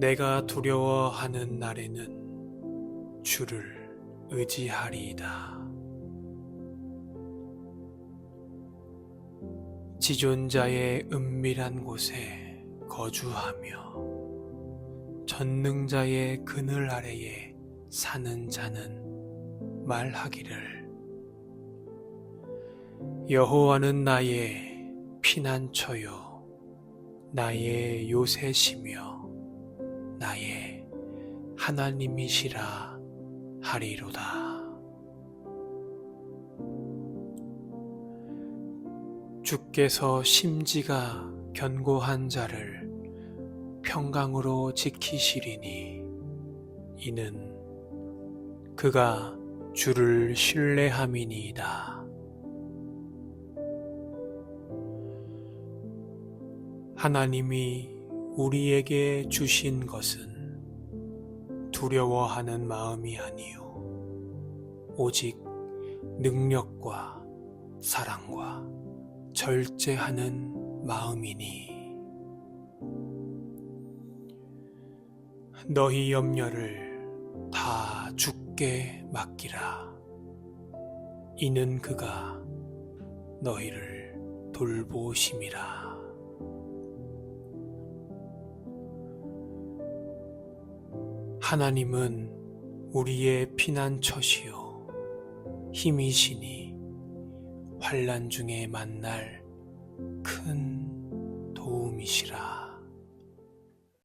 내가 두려워하는 날에는 주를 의지하리이다. 지존자의 은밀한 곳에 거주하며 전능자의 그늘 아래에 사는 자는 말하기를 여호와는 나의 피난처요 나의 요새시며 나의 하나님이시라 하리로다. 주께서 심지가 견고한 자를 평강으로 지키시리니 이는 그가 주를 신뢰함이니이다. 하나님이 우리에게 주신 것은 두려워하는 마음이 아니요. 오직 능력과 사랑과 절제하는 마음이니. 너희 염려를 다 주께 맡기라. 이는 그가 너희를 돌보심이라 하나님은 우리의 피난처시요 힘이시니 환난 중에 만날 큰 도움이시라.